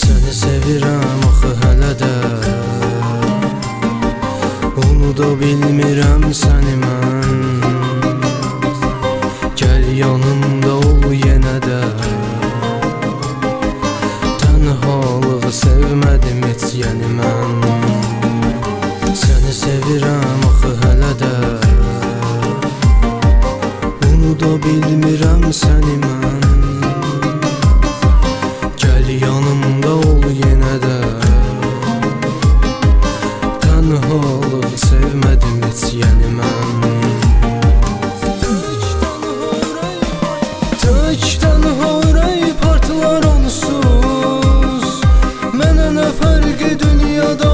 Səni sevirəm axı hələ də Unuda bilmirəm səni mən Gəl yanımda ol yenə də fərqi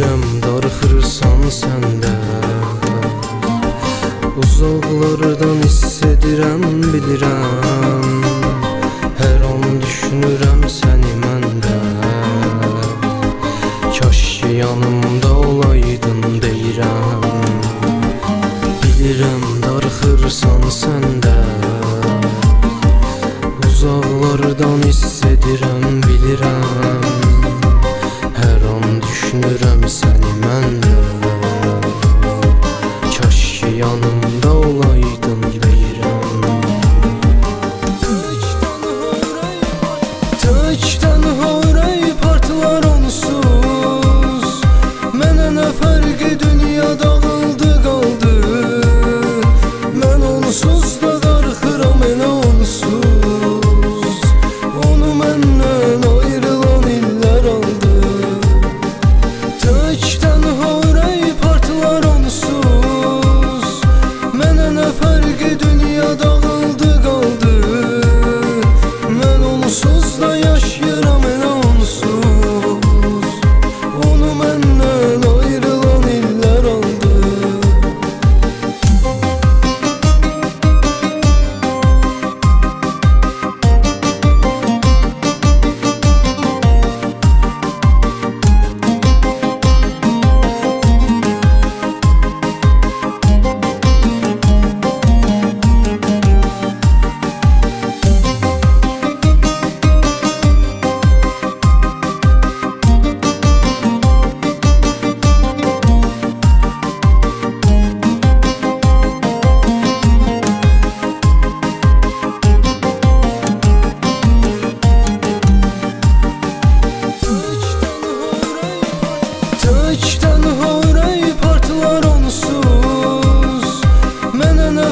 Bilirəm darıxırsan sən də Uzaqlardan hiss edirəm, bilirəm Hər an düşünürəm səni mən də Kaş ki yanımda olaydın deyirəm Bilirəm darıxırsan sən də Uzaqlardan hiss edirəm,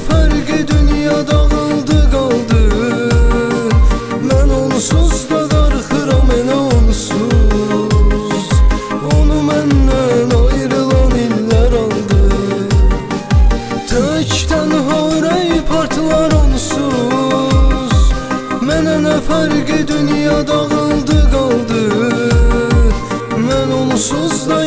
Fərqi dünya dağıldı qaldı Mən onsuz da darıxıram elə onsuz. Onu məndən ayrılan illər aldı. Təkdən horayı partlar onsuz. Mənə nə fərqi dünya dağıldı qaldı Mən onsuz da